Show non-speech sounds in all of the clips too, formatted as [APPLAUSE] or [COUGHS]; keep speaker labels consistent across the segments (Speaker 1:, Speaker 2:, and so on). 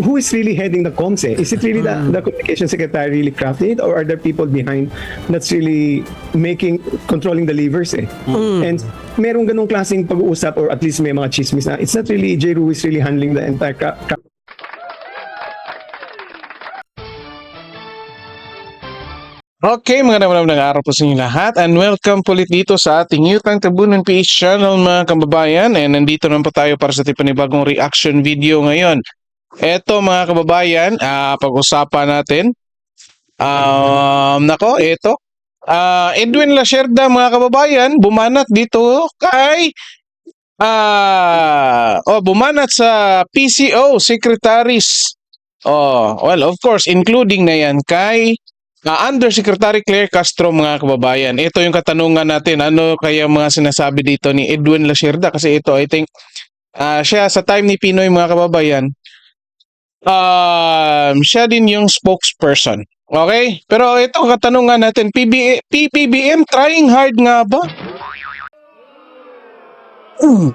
Speaker 1: who is really heading the comms eh? Is it really the, the communication secretary really crafting it or are there people behind that's really making, controlling the levers eh? And merong ganong klaseng pag-uusap or at least may mga chismis na it's not really J. Rue is really handling the entire cra- cra-
Speaker 2: Okay, mga naman ng araw po sa inyo lahat and welcome po ulit dito sa ating Utang Tabunan PH channel mga kababayan and nandito naman po tayo para sa tipo bagong reaction video ngayon. Eto mga kababayan, ah, pag-usapan natin. Um, nako, eto. Ah, Edwin Lacerda mga kababayan, bumanat dito kay ah, oh, bumanat sa PCO secretaries. Oh, well, of course, including na yan kay Ah, Undersecretary Claire Castro mga kababayan. Ito yung katanungan natin. Ano kaya mga sinasabi dito ni Edwin Lacerda? Kasi ito I think ah, siya sa time ni Pinoy mga kababayan, um, siya din yung spokesperson. Okay? Pero ito katanungan natin, PB, PPBM trying hard nga ba? Hmm.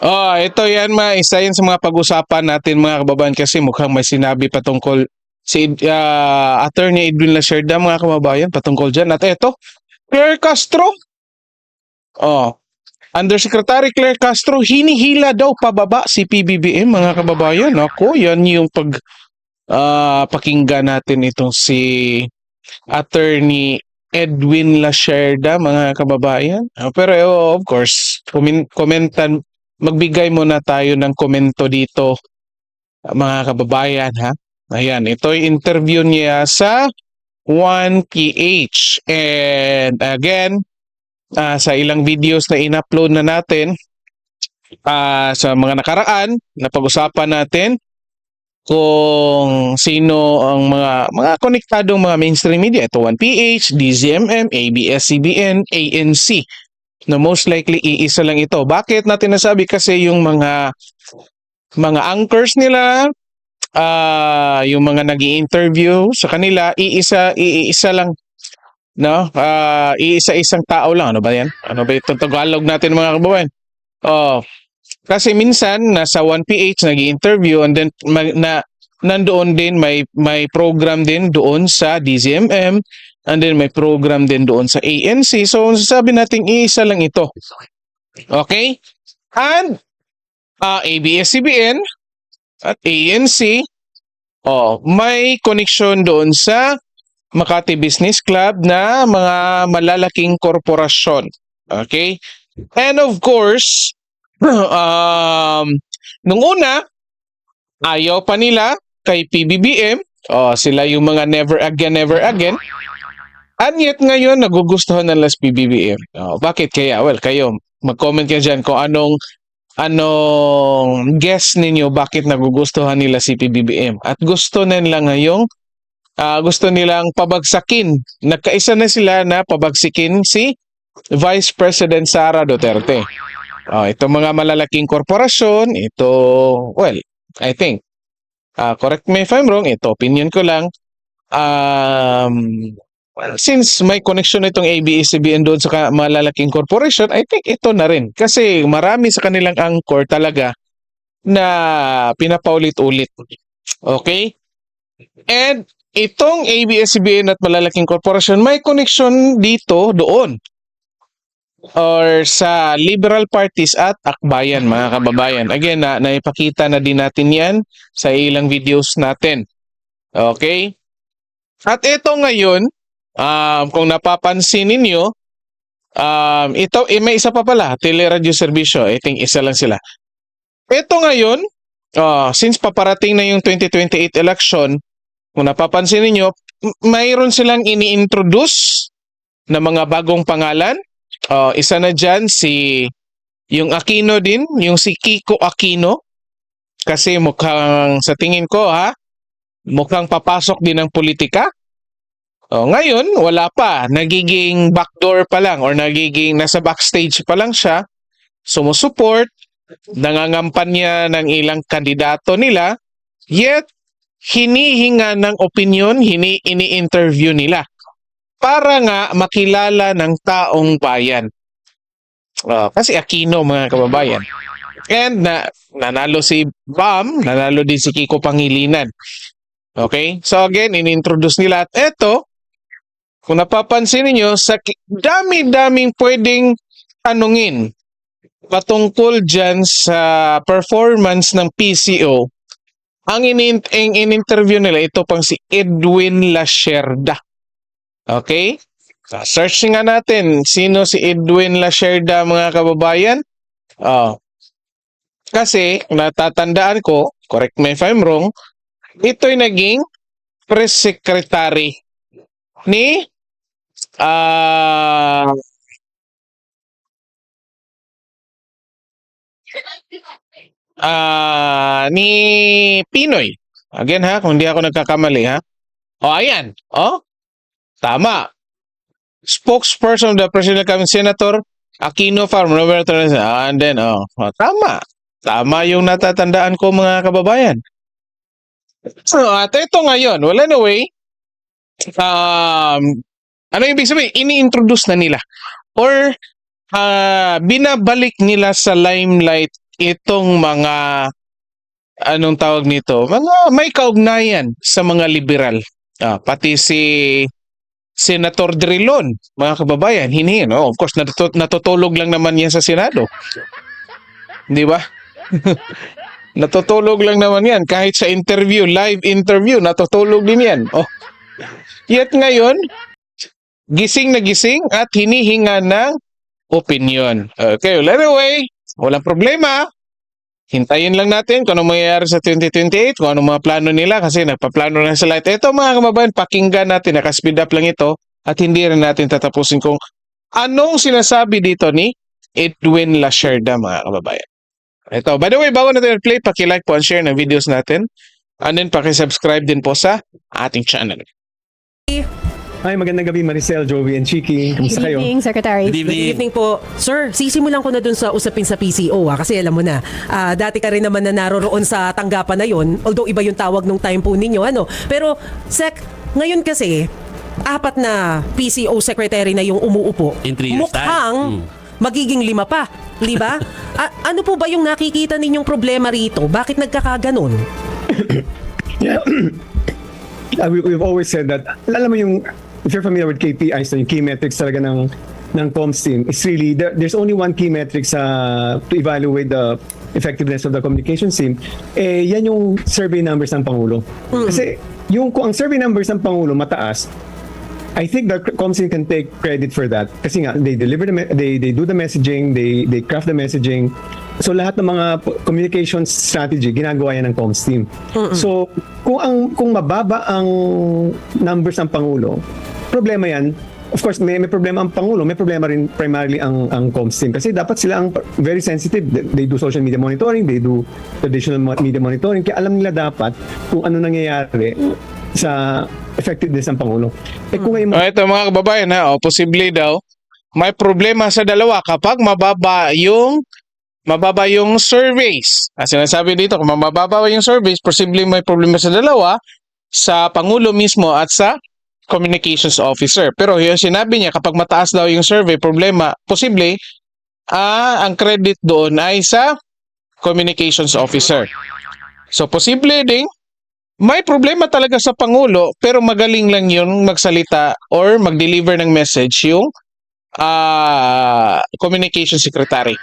Speaker 2: Oh, ito yan mga isa yan sa mga pag-usapan natin mga kababayan kasi mukhang may sinabi patungkol si ah, Attorney Edwin Lacerda mga kababayan patungkol dyan. At eto, Claire Castro. Oh, Undersecretary Claire Castro, hinihila daw pababa si PBBM mga kababayan. Ako, yan yung pag ah, pakinggan natin itong si Attorney Edwin Lacerda mga kababayan. Ah, pero eh, of course, komen- komentan, magbigay muna tayo ng komento dito mga kababayan ha. Ayan, ito yung interview niya sa 1PH. And again, ah, sa ilang videos na in-upload na natin, ah, sa mga nakaraan, napag-usapan natin kung sino ang mga mga konektadong mga mainstream media. Ito 1PH, DZMM, ABS-CBN, ANC. No, most likely iisa lang ito. Bakit natin nasabi? Kasi yung mga mga anchors nila, ah yung mga nag interview sa kanila, iisa, iisa lang. No? Ah, iisa-isang tao lang. Ano ba yan? Ano ba itong Tagalog natin mga kababayan? Oh, kasi minsan nasa 1PH nag interview and then ma- na nandoon din may may program din doon sa DZMM and then may program din doon sa ANC. So sabi natin iisa lang ito. Okay? And ah ABS-CBN at ANC oh, may connection doon sa Makati Business Club na mga malalaking korporasyon. Okay? And of course, [CLEARS THROAT] um, nung una, ayaw pa nila kay PBBM. Oh, sila yung mga never again, never again. And yet ngayon, nagugustuhan nila sa PBBM. Oh, bakit kaya? Well, kayo, mag-comment kayo dyan kung anong anong guess ninyo bakit nagugustuhan nila si PBBM. At gusto nila ngayong ah, gusto nilang pabagsakin. Nagkaisa na sila na pabagsikin si Vice President Sara Duterte. Oh, ito mga malalaking korporasyon, ito, well, I think, ah, correct me if I'm wrong, ito opinion ko lang. Um, well, since may connection itong ABS-CBN doon sa malalaking corporation, I think ito na rin. Kasi marami sa kanilang anchor talaga na pinapaulit-ulit. Okay? And itong ABS-CBN at malalaking korporasyon may connection dito doon or sa liberal parties at akbayan mga kababayan. Again, na naipakita na din natin yan sa ilang videos natin. Okay? At ito ngayon, um, kung napapansin ninyo, um, ito, eh, may isa pa pala, teleradio serbisyo. I think isa lang sila. Ito ngayon, ah, since paparating na yung 2028 election, kung napapansin ninyo, m- mayroon silang ini-introduce na mga bagong pangalan. Ah, isa na dyan si yung Aquino din, yung si Kiko Aquino. Kasi mukhang sa tingin ko ha, mukhang papasok din ng politika. Oh, ngayon, wala pa. Nagiging backdoor pa lang or nagiging nasa backstage pa lang siya. Sumusuport, nangangampanya ng ilang kandidato nila, yet hinihinga ng opinion, hini ini-interview nila para nga makilala ng taong bayan. Ah, kasi Aquino mga kababayan. And na, nanalo si Bam, nanalo din si Kiko Pangilinan. Okay? So again, inintroduce nila at eto, kung napapansin niyo sa dami-daming pwedeng tanungin patungkol dyan sa performance ng PCO, ang in, in, in-interview nila, ito pang si Edwin Lasherda. Okay? So, search nga natin, sino si Edwin Lasherda mga kababayan? Oh. Kasi, natatandaan ko, correct me if I'm wrong, ito'y naging press secretary ni ah ah ni Pinoy. Again ha, kung hindi ako nagkakamali ha. O ayan, oh. Tama. Spokesperson of the Presidential Cabinet Senator Aquino Farm Roberto Ah, And then, oh, oh, tama. Tama yung natatandaan ko mga kababayan. So, at ito ngayon, well anyway, um, ano yung ibig sabihin? Ini-introduce na nila. Or, ah, binabalik nila sa limelight itong mga, anong tawag nito? Mga may kaugnayan sa mga liberal. Ah, pati si Senator Drilon, mga kababayan, hinihin. Oh, of course, natutu- natutulog lang naman yan sa Senado. Di ba? [LAUGHS] natutulog lang naman yan. Kahit sa interview, live interview, natutulog din yan. Oh. Yet ngayon, gising na gising at hinihinga ng opinion. Okay, well, anyway, walang problema. Hintayin lang natin kung ano mangyayari sa 2028, kung ano mga plano nila kasi nagpaplano na sila. Ito mga kababayan, pakinggan natin, nakaspeed up lang ito at hindi rin natin tatapusin kung anong sinasabi dito ni Edwin Lasherda mga kababayan. Ito, by the way, bago natin play, paki-like po and share ng videos natin. And then paki-subscribe din po sa ating channel.
Speaker 1: Hi, magandang gabi Maricel, Joey, and Chiki. Kamusta
Speaker 3: Good
Speaker 1: kayo?
Speaker 3: evening, Secretary.
Speaker 4: Good
Speaker 5: Good
Speaker 4: evening.
Speaker 5: evening po. Sir, sisimulan ko na dun sa usapin sa PCO ha, kasi alam mo na, ah, dati ka rin naman na naroroon sa tanggapan na yon, although iba yung tawag nung time po ninyo, ano. Pero, Sec, ngayon kasi, apat na PCO secretary na yung umuupo.
Speaker 4: In three years'
Speaker 5: Mukhang
Speaker 4: time. Mm.
Speaker 5: magiging lima pa, di ba? [LAUGHS] A- ano po ba yung nakikita ninyong problema rito? Bakit nagkakaganon? [COUGHS]
Speaker 1: Yeah. [COUGHS] Uh, we, we've always said that, alam mo yung, if you're familiar with KPIs, yung key metrics talaga ng, ng comms team, it's really, there, there's only one key metrics uh, to evaluate the effectiveness of the communications team, eh, yan yung survey numbers ng Pangulo. Kasi, yung, kung ang survey numbers ng Pangulo mataas, I think the comms team can take credit for that. Kasi nga they deliver the they they do the messaging they they craft the messaging. So lahat ng mga communication strategy ginagawa yan ng comms team. So kung ang kung mababa ang numbers ng pangulo problema yan. Of course may, may problema ang pangulo may problema rin primarily ang ang comms team. Kasi dapat sila ang very sensitive. They, do social media monitoring they do traditional media monitoring. Kaya alam nila dapat kung ano nangyayari sa effectiveness ng pangulo. Eh kung ngayon
Speaker 2: O ito mga kababayan ha, o posible daw, may problema sa dalawa kapag mababa yung mababa yung surveys. As sinasabi dito, kung mababa yung surveys, posible may problema sa dalawa, sa Pangulo mismo at sa Communications Officer. Pero yung sinabi niya, kapag mataas daw yung survey, problema, posible, ah, ang credit doon ay sa Communications Officer. So, posible ding may problema talaga sa Pangulo pero magaling lang yun magsalita or mag-deliver ng message yung ah communication secretary.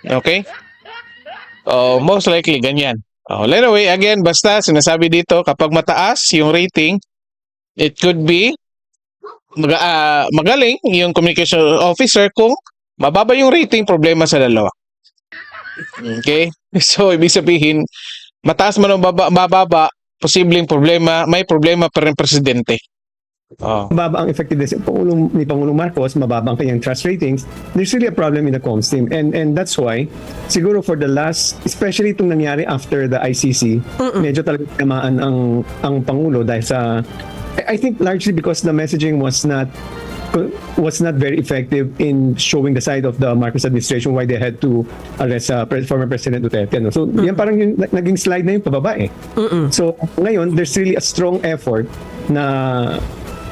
Speaker 2: Okay? Oh, most likely ganyan. Oh, anyway, again, basta sinasabi dito kapag mataas yung rating, it could be mag ah, magaling yung communication officer kung mababa yung rating, problema sa dalawa. Okay? [LAUGHS] So, ibig sabihin, mataas man o baba, mababa, posibleng problema, may problema pa rin presidente. Oh.
Speaker 1: mababa ang effectiveness ng Pangulong, ni Pangulong Marcos, mababa ang kanyang trust ratings, there's really a problem in the comms team. And and that's why, siguro for the last, especially itong nangyari after the ICC, medyo talaga tamaan ang, ang Pangulo dahil sa, I think largely because the messaging was not was not very effective in showing the side of the Marcos administration why they had to arrest uh, former President Duterte. No? So, yan parang yung na- naging slide na yung pababa eh. So, ngayon, there's really a strong effort na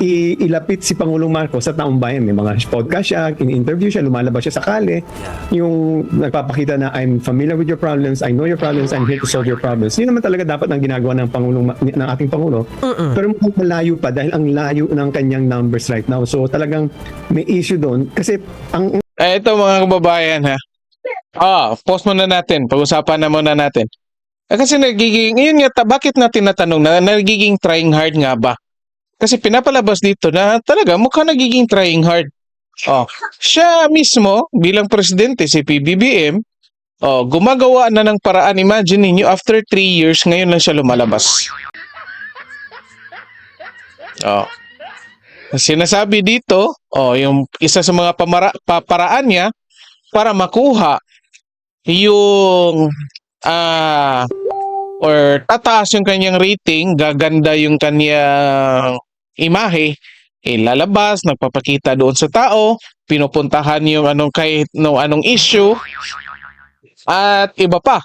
Speaker 1: ilapit si Pangulong Marcos sa taong bayan. May mga podcast siya, in-interview siya, lumalabas siya sa kale. Yung nagpapakita na I'm familiar with your problems, I know your problems, I'm here to solve your problems. Yun naman talaga dapat ang ginagawa ng Pangulong ng ating Pangulo. Pero mukhang malayo pa dahil ang layo ng kanyang numbers right now. So talagang may issue doon kasi ang
Speaker 2: Eh, ito mga kababayan ha. Ah, post muna natin. Pag-usapan na muna natin. Eh, kasi nagiging, yun nga, ta- bakit natin natanong na nagiging trying hard nga ba? Kasi pinapalabas dito na talaga mukha nagiging trying hard. Oh, siya mismo bilang presidente si PBBM, oh, gumagawa na ng paraan. Imagine ninyo after 3 years ngayon lang siya lumalabas. Oh. Sinasabi dito, oh, yung isa sa mga pamara, paparaan niya para makuha yung ah or tataas yung kanyang rating, gaganda yung kanyang imahe, ilalabas, nagpapakita doon sa tao, pinupuntahan yung anong kahit no anong issue at iba pa.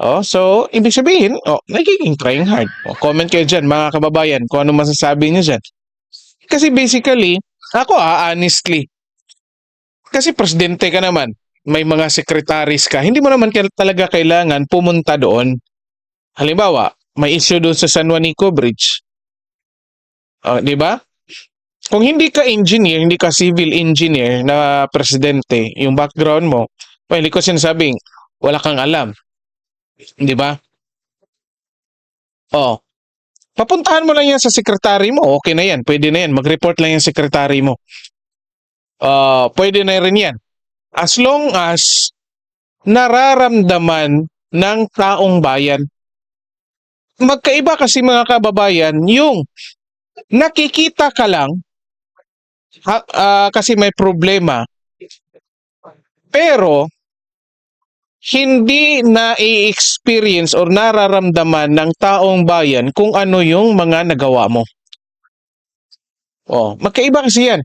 Speaker 2: Oh, so ibig sabihin, oh, nagiging trying hard. Oh, comment kayo diyan mga kababayan kung ano masasabi niyo diyan. Kasi basically, ako ah, honestly, kasi presidente ka naman, may mga secretaries ka, hindi mo naman talaga kailangan pumunta doon. Halimbawa, may issue doon sa San Juanico Bridge. Oh, di ba? Kung hindi ka engineer, hindi ka civil engineer na presidente, yung background mo, well, hindi ko sinasabing wala kang alam. Di ba? Oh. Papuntahan mo lang yan sa sekretary mo, okay na yan. Pwede na yan. Mag-report lang yung sekretary mo. Ah, pwede na rin yan. As long as nararamdaman ng taong bayan. Magkaiba kasi mga kababayan, yung nakikita ka lang ha- ah, kasi may problema, pero hindi na i-experience or nararamdaman ng taong bayan kung ano yung mga nagawa mo. Oh, magkaiba kasi yan.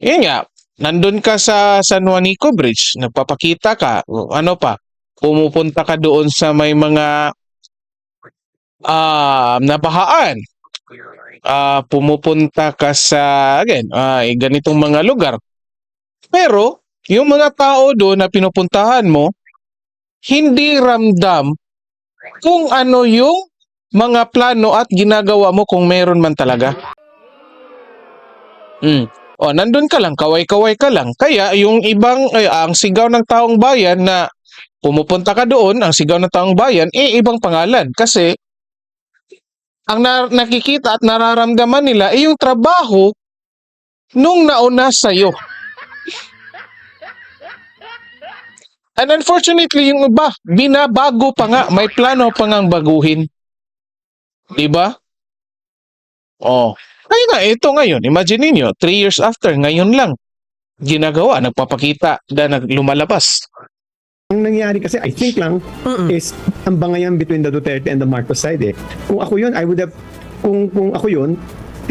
Speaker 2: Yan nga, nandun ka sa San Juanico Bridge, nagpapakita ka, ano pa, pumupunta ka doon sa may mga ah nabahaan. Ah, pumupunta ka sa again, ay ganitong mga lugar. Pero yung mga tao doon na pinupuntahan mo, hindi ramdam kung ano yung mga plano at ginagawa mo kung meron man talaga. Mm. O, nandun ka lang, kaway-kaway ka lang. Kaya yung ibang, ay, ang sigaw ng taong bayan na pumupunta ka doon, ang sigaw ng taong bayan, eh, ibang pangalan. Kasi, ang na- nakikita at nararamdaman nila, eh, yung trabaho nung nauna sa'yo. And unfortunately, yung iba, binabago pa nga, may plano pa ngang baguhin. Diba? Oh. Kaya nga, ito ngayon, imagine niyo 3 years after, ngayon lang, ginagawa, nagpapakita, na lumalabas.
Speaker 1: Ang nangyari kasi, I think lang, is ang bangayan between the Duterte and the Marcos side eh. Kung ako yun, I would have, kung, kung ako yun,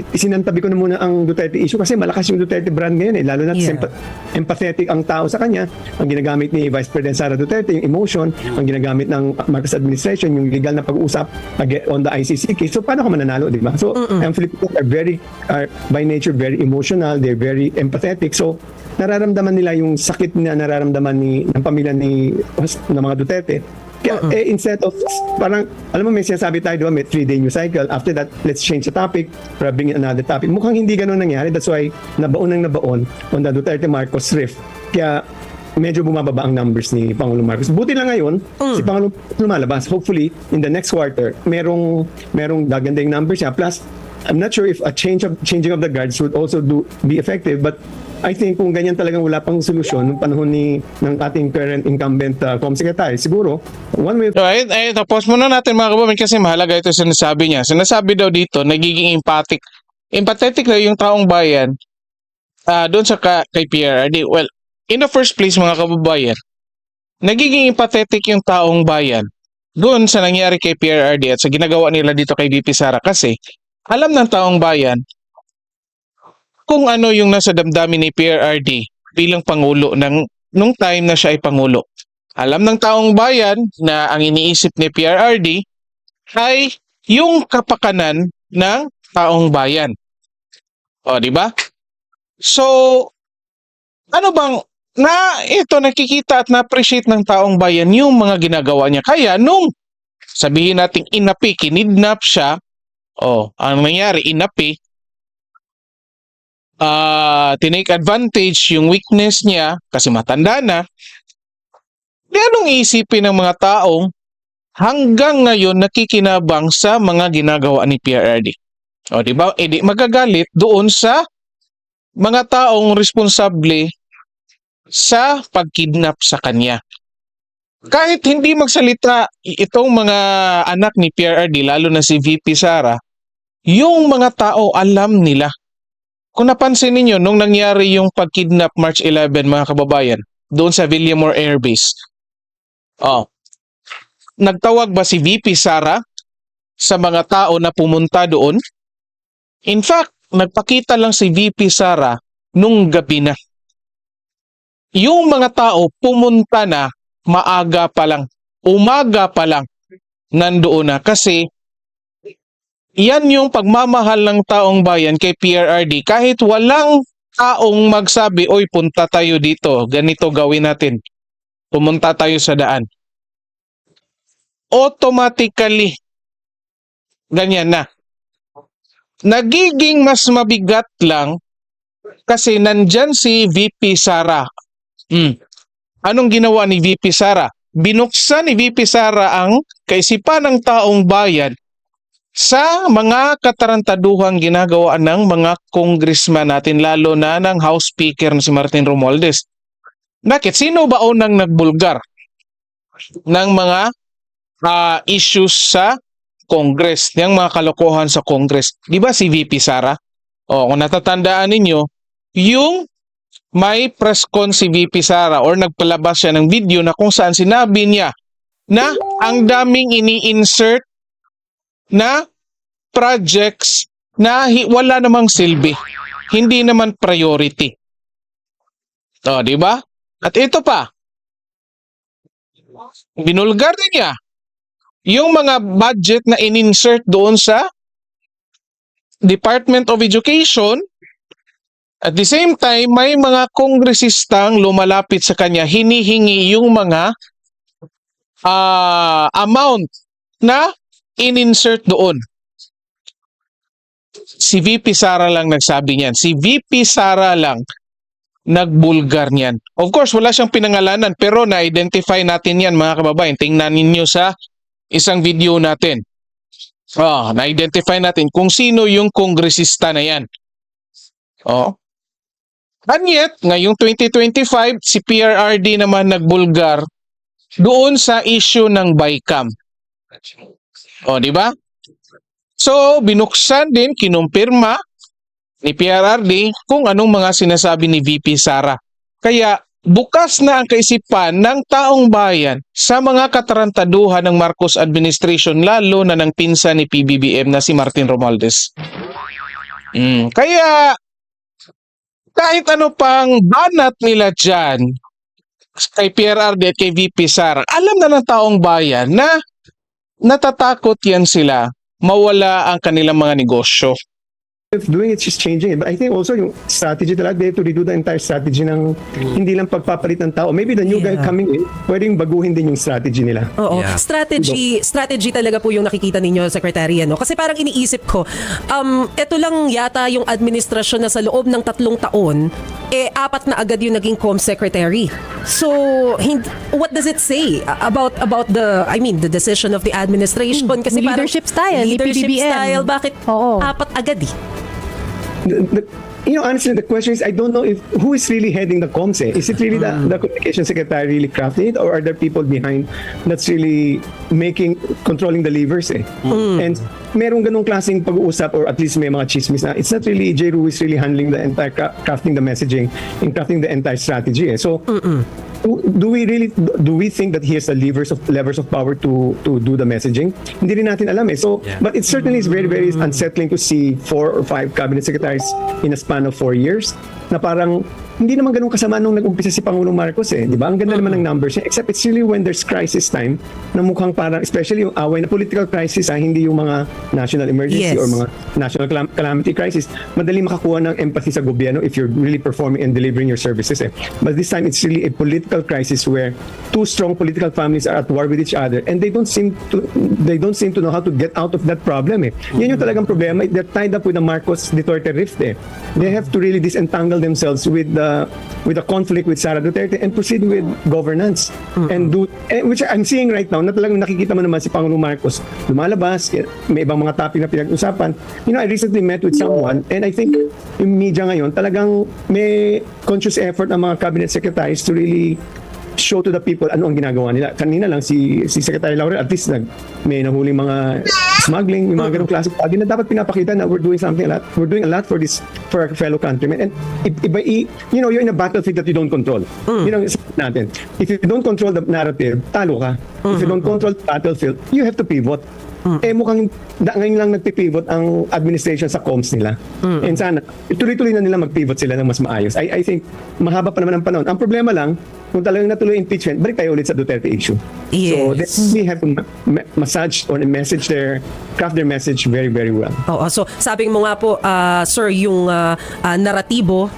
Speaker 1: sinantabi ko na muna ang Duterte issue kasi malakas yung Duterte brand ngayon eh. Lalo na
Speaker 5: Yeah.
Speaker 1: sempa- empathetic ang tao sa kanya. Ang ginagamit ni Vice President Sara Duterte, yung emotion, ang ginagamit ng Marcos administration, yung legal na pag-uusap ag- on the ICC case. So paano ka mananalo, di ba? So ang Filipinos are very, are by nature very emotional, they're very empathetic. So nararamdaman nila yung sakit na nararamdaman ni ng pamilya ni ng mga Duterte. Kaya, eh, instead of, parang, alam mo, may sinasabi tayo, di ba, may three-day news cycle. After that, let's change the topic in another topic. Mukhang hindi ganun nangyari. That's why, nabaon ng nabaon on the Duterte-Marcos rift. Kaya, medyo bumababa ang numbers ni Pangulong Marcos. Buti lang ngayon, si Pangulong lumalabas. Hopefully, in the next quarter, merong, merong gaganda yung numbers niya. Plus, I'm not sure if a change of changing of the guards would also do be effective, but I think kung ganyan talagang wala pang solusyon nung panahon ni ng ating current incumbent uh, Com siguro one way
Speaker 2: So, ay, ay, tapos muna natin mga kababayan kasi mahalaga ito sinasabi niya. Sinasabi daw dito, nagiging empathic. Empathetic daw yung taong bayan ah doon sa ka, kay PRRD. Well, in the first place mga kababayan, nagiging empathetic yung taong bayan doon sa nangyari kay PRRD at sa ginagawa nila dito kay BP Sara kasi alam ng taong bayan kung ano yung nasa damdamin ni PRRD bilang pangulo ng nung time na siya ay pangulo. Alam ng taong bayan na ang iniisip ni PRRD ay yung kapakanan ng taong bayan. O, di ba? So, ano bang na ito nakikita at na-appreciate ng taong bayan yung mga ginagawa niya. Kaya nung sabihin nating inapi, kinidnap siya, oh, ang nangyari, inapi, ah tinake advantage yung weakness niya kasi matanda na, di anong isipin ng mga taong hanggang ngayon nakikinabang sa mga ginagawa ni PRRD? O, di ba? E magagalit doon sa mga taong responsable sa pagkidnap sa kanya. Kahit hindi magsalita itong mga anak ni PRRD, lalo na si VP Sara, yung mga tao alam nila. Kung napansin ninyo, nung nangyari yung pagkidnap March 11, mga kababayan, doon sa Villamore Air Base, oh, nagtawag ba si VP Sara sa mga tao na pumunta doon? In fact, nagpakita lang si VP Sara nung gabi na. Yung mga tao pumunta na maaga pa lang, umaga pa lang, nandoon na. Kasi yan yung pagmamahal ng taong bayan kay PRRD. Kahit walang taong magsabi, oy punta tayo dito, ganito gawin natin. Pumunta tayo sa daan. Automatically, ganyan na. Nagiging mas mabigat lang kasi nandyan si VP Sara. Mm. Anong ginawa ni VP Sara? Binuksan ni VP Sara ang kaisipan ng taong bayan sa mga katarantaduhang ginagawa ng mga congressman natin lalo na ng House Speaker na si Martin Romualdez. Bakit? Sino ba unang nagbulgar ng mga ah, issues sa Congress, ng mga kalokohan sa Congress? Di ba si VP Sara? O, kung natatandaan ninyo, yung may press con si VP Sara or nagpalabas siya ng video na kung saan sinabi niya na ang daming ini-insert na projects na wala namang silbi. Hindi naman priority. O, di ba? At ito pa. Binulgar din niya yung mga budget na in-insert doon sa Department of Education at the same time, may mga kongresistang lumalapit sa kanya, hinihingi yung mga ah, amount na in-insert doon. Si VP Sara lang nagsabi niyan. Si VP Sara lang nagbulgar niyan. Of course, wala siyang pinangalanan pero na-identify natin yan mga kababayan. Tingnan ninyo sa isang video natin. Ah, na-identify natin kung sino yung kongresista na yan. Oh. And yet, ngayong 2025, si PRRD naman nagbulgar doon sa issue ng BICAM. O, di ba? So, binuksan din, kinumpirma ni PRRD kung anong mga sinasabi ni VP Sara. Kaya, bukas na ang kaisipan ng taong bayan sa mga katarantaduhan ng Marcos administration, lalo na ng pinsan ni PBBM na si Martin Romualdez. Mm, kaya, kahit ano pang banat nila dyan kay PRRD at kay VP Sara, alam na ng taong bayan na natatakot yan sila mawala ang kanilang mga negosyo.
Speaker 1: If doing it, she's changing it. But I think also yung strategy talaga, they have to redo the entire strategy ng hindi lang pagpapalit ng tao. Maybe the new guy
Speaker 5: Yeah.
Speaker 1: coming in, pwedeng baguhin din yung strategy nila.
Speaker 5: Oo.
Speaker 3: Yeah.
Speaker 5: Strategy, strategy talaga po yung nakikita ninyo, Secretary. Ano? Kasi parang iniisip ko, um, ito lang yata yung administrasyon na sa loob ng tatlong taon, eh, apat na agad yung naging com secretary. So, hind- what does it say about about the, I mean, the decision of the administration? Kasi parang-
Speaker 4: leadership style ni
Speaker 5: leadership
Speaker 4: PBBM.
Speaker 5: style, bakit
Speaker 4: Oo.
Speaker 5: apat agad eh?
Speaker 1: The- the- you know, honestly, the question is, I don't know if who is really heading the comms. Eh? Is it really the, the communication secretary really crafting it, or are there people behind that's really making, controlling the levers? Eh? And merong ganong klaseng pag-uusap, or at least may mga chismis na it's not really J. Ru is really handling the entire cra- crafting the messaging and crafting the entire strategy. Eh? So, do, do we really do we think that he has the levers of levers of power to to do the messaging? Hindi rin natin alam eh. So,
Speaker 3: Yeah.
Speaker 1: but it certainly is very very unsettling to see four or five cabinet secretaries in a span of four years na parang hindi naman ganun kasama nung nag-umpisa si Pangulong Marcos eh, di ba? Ang ganda naman ng numbers niya, except it's really when there's crisis time na mukhang parang, especially yung away na political crisis, ah, hindi yung mga national emergency
Speaker 5: Yes.
Speaker 1: or mga national calam- calamity crisis, madali makakuha ng empathy sa gobyerno if you're really performing and delivering your services eh. But this time, it's really a political crisis where two strong political families are at war with each other and they don't seem to they don't seem to know how to get out of that problem eh. Yan yung talagang problema. They're tied up with the Marcos Duterte rift eh. They have to really disentangle themselves with the with the conflict with Sara Duterte and proceed with governance. And do eh, which I'm seeing right now na talagang nakikita mo naman si Pangulong Marcos lumalabas eh, may ibang mga topic na pinag-usapan. You know I recently met with someone and I think yung media ngayon talagang may conscious effort ang mga cabinet secretaries to really show to the people ano ang ginagawa nila. Kanina lang si si Secretary Laurel at least nag may nahuling mga smuggling, yung mga ganung klase bagay na dapat pinapakita na we're doing something a lot. We're doing a lot for this for our fellow countrymen. And iba i- you know, you're in a battlefield that you don't control. Yun ang natin. If you don't control the narrative, talo ka. If you don't control the battlefield, you have to pivot. Eh mukhang da, ngayon lang nagpipivot ang administration sa comms nila. And sana, tuloy-tuloy na nila mag-pivot sila ng mas maayos. I, I think mahaba pa naman ang panahon. Ang problema lang, kung talagang natuloy impeachment, balik tayo ulit sa Duterte issue. So
Speaker 5: Yes.
Speaker 1: they have to ma- ma- massage or message their, craft their message very, very well.
Speaker 5: Oo, so sabing mo nga po, ah, sir, yung ah, ah, naratibo,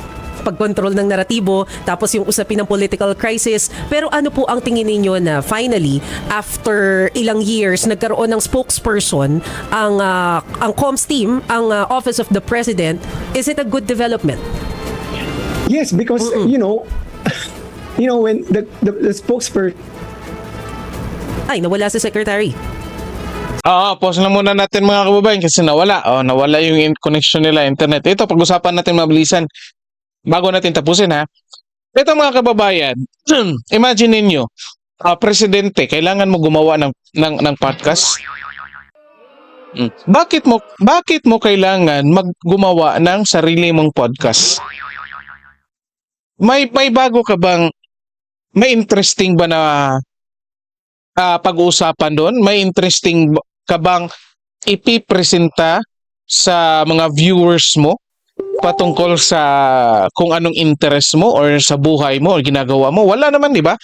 Speaker 5: pagkontrol ng naratibo, tapos yung usapin ng political crisis. Pero ano po ang tingin ninyo na finally, after ilang years, nagkaroon ng spokesperson ang, ah, ang comms team, ang ah, Office of the President, is it a good development?
Speaker 1: Yes, because, you know, [LAUGHS] you know, when the, the, the spokesperson
Speaker 5: Ay, nawala si Secretary.
Speaker 2: Oo, pause na muna natin mga kababayan kasi nawala. Oh, nawala yung in- connection nila internet. Ito, pag-usapan natin mabilisan bago natin tapusin ha. Ito mga kababayan, [CLEARS THROAT] imagine ninyo, ah, presidente, kailangan mo gumawa ng ng, ng podcast. Mm. Bakit mo bakit mo kailangan maggumawa ng sarili mong podcast? May may bago ka bang may interesting ba na ah, pag-uusapan doon? May interesting ka bang ipipresenta sa mga viewers mo patungkol sa kung anong interest mo or sa buhay mo or ginagawa mo? Wala naman, di ba?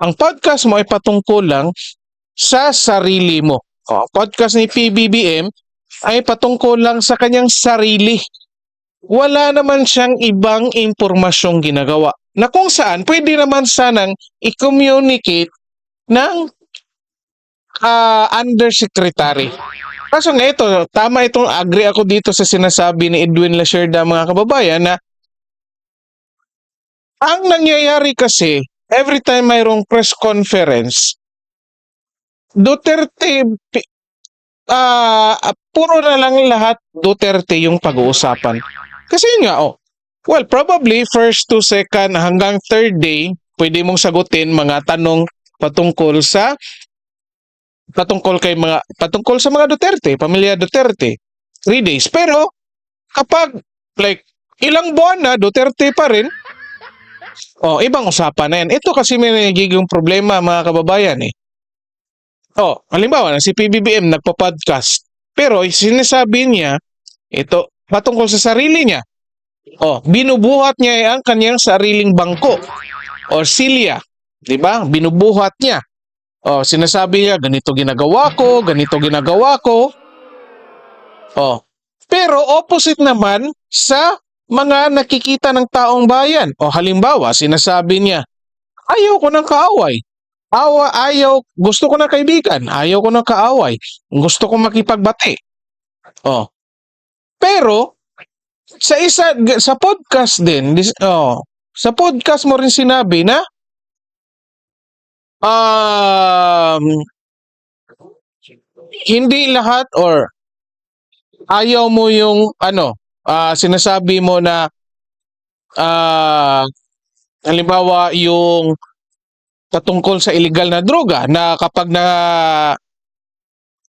Speaker 2: Ang podcast mo ay patungkol lang sa sarili mo. O, podcast ni PBBM ay patungkol lang sa kanyang sarili. Wala naman siyang ibang impormasyong ginagawa na kung saan pwede naman sanang i-communicate ng ah, undersecretary. Kaso nga ito, tama itong agree ako dito sa sinasabi ni Edwin Lacerda mga kababayan na ang nangyayari kasi every time mayroong press conference, Duterte, pi- ah puro na lang lahat Duterte yung pag-uusapan. Kasi yun nga, oh, well, probably first to second hanggang third day, pwede mong sagutin mga tanong patungkol sa patungkol kay mga patungkol sa mga Duterte, pamilya Duterte. Three days. Pero kapag like ilang buwan na Duterte pa rin, oh, ibang usapan na yan. Ito kasi may nagiging problema mga kababayan eh. Oh, halimbawa na si PBBM nagpa-podcast. Pero sinasabi niya ito patungkol sa sarili niya. Oh, binubuhat niya ang kanyang sariling bangko or silya, 'di ba? Binubuhat niya. Oh, sinasabi niya, ganito ginagawa ko, ganito ginagawa ko. Oh. Pero opposite naman sa mga nakikita ng taong bayan. O halimbawa, sinasabi niya, ayaw ko ng kaaway. Awa, ayaw, gusto ko ng kaibigan. Ayaw ko ng kaaway. Gusto ko makipagbati. Oh. Pero, sa isa, sa podcast din, oh, sa podcast mo rin sinabi na um, hindi lahat or ayaw mo yung ano, ah, sinasabi mo na ah, halimbawa yung patungkol sa illegal na droga na kapag na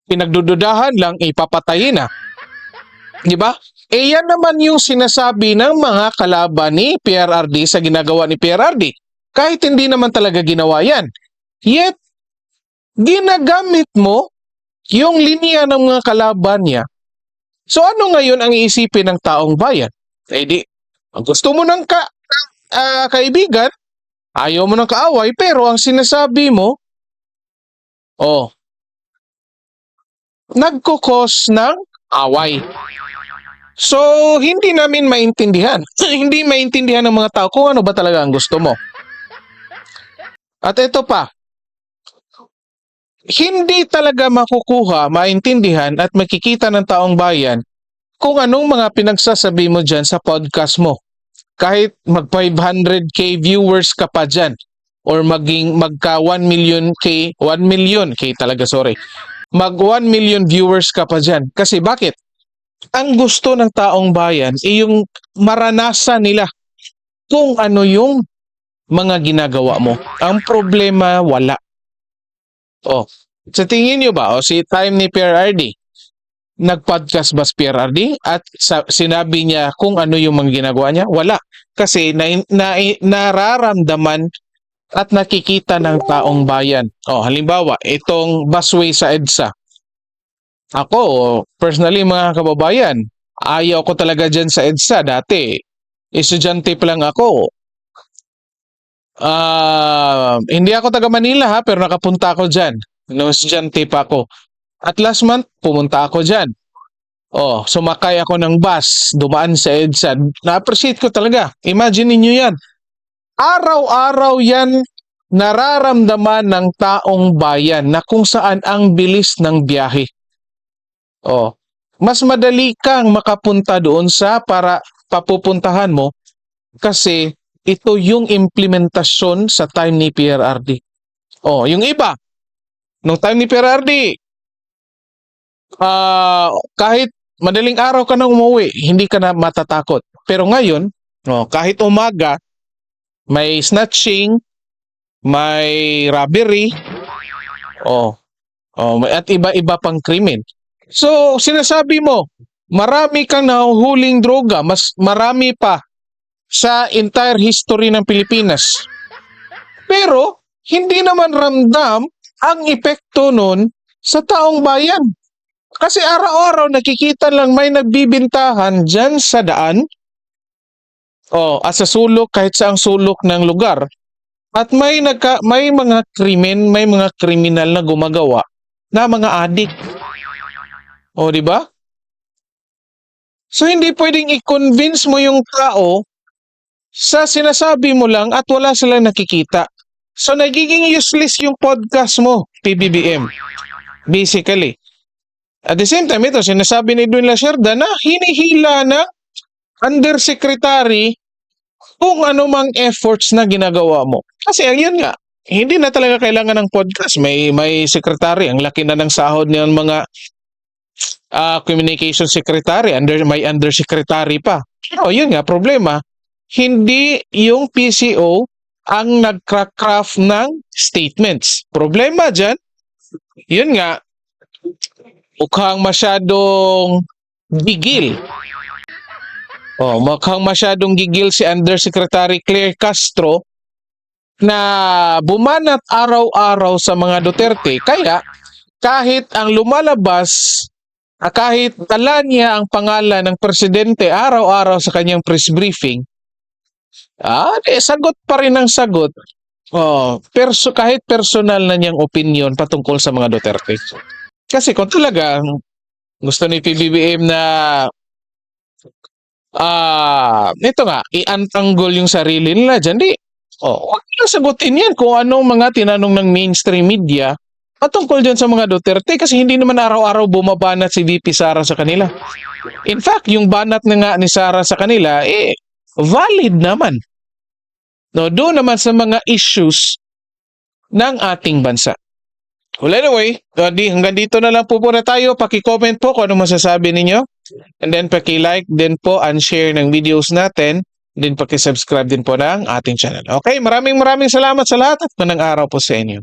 Speaker 2: pinagdududahan lang ipapatayin na. 'Di ba? Eh yan naman yung sinasabi ng mga kalaban ni PRRD sa ginagawa ni PRRD. Kahit hindi naman talaga ginawa yan. Yet, ginagamit mo yung linya ng mga kalaban niya. So ano ngayon ang iisipin ng taong bayan? Eh di, gusto mo ng ka ah, kaibigan, ayaw mo ng kaaway, pero ang sinasabi mo, oh, nagkukos ng away. So, hindi namin maintindihan. [CLEARS THROAT] hindi maintindihan ng mga tao kung ano ba talaga ang gusto mo. At ito pa, hindi talaga makukuha, maintindihan at makikita ng taong bayan kung anong mga pinagsasabi mo dyan sa podcast mo. Kahit mag 500k viewers ka pa dyan or maging magka 1 million k 1 million k talaga sorry mag 1 million viewers ka pa dyan kasi bakit ang gusto ng taong bayan ay yung maranasan nila kung ano yung mga ginagawa mo. Ang problema, wala. Oh, sa tingin nyo ba, o si time ni PRRD, nag-podcast ba si PRRD at sa, sinabi niya kung ano yung mga ginagawa niya? Wala. Kasi na, na, nararamdaman at nakikita ng taong bayan. Oh, halimbawa, itong busway sa EDSA. Ako, personally mga kababayan, ayaw ko talaga dyan sa EDSA dati. Estudyante pa lang ako. Ah, hindi ako taga Manila ha, pero nakapunta ako dyan. Nung estudyante pa ako. At last month, pumunta ako dyan. Oh, sumakay ako ng bus, dumaan sa EDSA. Na-appreciate ko talaga. Imagine niyo yan. Araw-araw yan nararamdaman ng taong bayan na kung saan ang bilis ng biyahe. Oh, mas madali kang makapunta doon sa para papupuntahan mo kasi ito yung implementasyon sa time ni PRRD. Oh, yung iba, nung time ni PRRD, ah kahit madaling araw ka na umuwi, hindi ka na matatakot. Pero ngayon, oh, kahit umaga, may snatching, may robbery, oh, oh, at iba-iba pang krimen. So, sinasabi mo, marami kang nahuhuling droga, mas marami pa sa entire history ng Pilipinas. Pero, hindi naman ramdam ang epekto nun sa taong bayan. Kasi araw-araw nakikita lang may nagbibintahan dyan sa daan o at sa sulok kahit sa ang sulok ng lugar at may nagka, may mga krimen, may mga kriminal na gumagawa na mga adik. O, di ba? So, hindi pwedeng i-convince mo yung tao sa sinasabi mo lang at wala silang nakikita. So, nagiging useless yung podcast mo, PBBM. Basically. At the same time, ito, sinasabi ni Edwin Lacerda na hinihila na undersecretary kung ano mang efforts na ginagawa mo. Kasi ayun nga, hindi na talaga kailangan ng podcast. May may secretary, ang laki na ng sahod ng mga ah, communication secretary, under may undersecretary pa. Pero yun nga problema, hindi yung PCO ang nagcraft ng statements. Problema dyan, yun nga, mukhang masyadong gigil. Oh, mukhang masyadong gigil si Undersecretary Claire Castro na bumanat araw-araw sa mga Duterte. Kaya kahit ang lumalabas, ah, kahit tala niya ang pangalan ng presidente araw-araw sa kanyang press briefing, ah, eh, sagot pa rin ang sagot. Oh, perso kahit personal na niyang opinion patungkol sa mga Duterte. Kasi kung talagang gusto ni PBBM na ah, ito nga, i-untangle yung sarili nila dyan, di, oh, huwag nila sagutin yan kung anong mga tinanong ng mainstream media patungkol dyan sa mga Duterte kasi hindi naman araw-araw bumabanat si VP Sara sa kanila. In fact, yung banat na nga ni Sara sa kanila, eh, valid naman. No, doon naman sa mga issues ng ating bansa. Well, anyway, hanggang dito na lang po muna tayo. Paki-comment po kung ano masasabi ninyo. And then paki-like din po and share ng videos natin. Then paki-subscribe din po ng ating channel. Okay, maraming maraming salamat sa lahat at manang araw po sa inyo.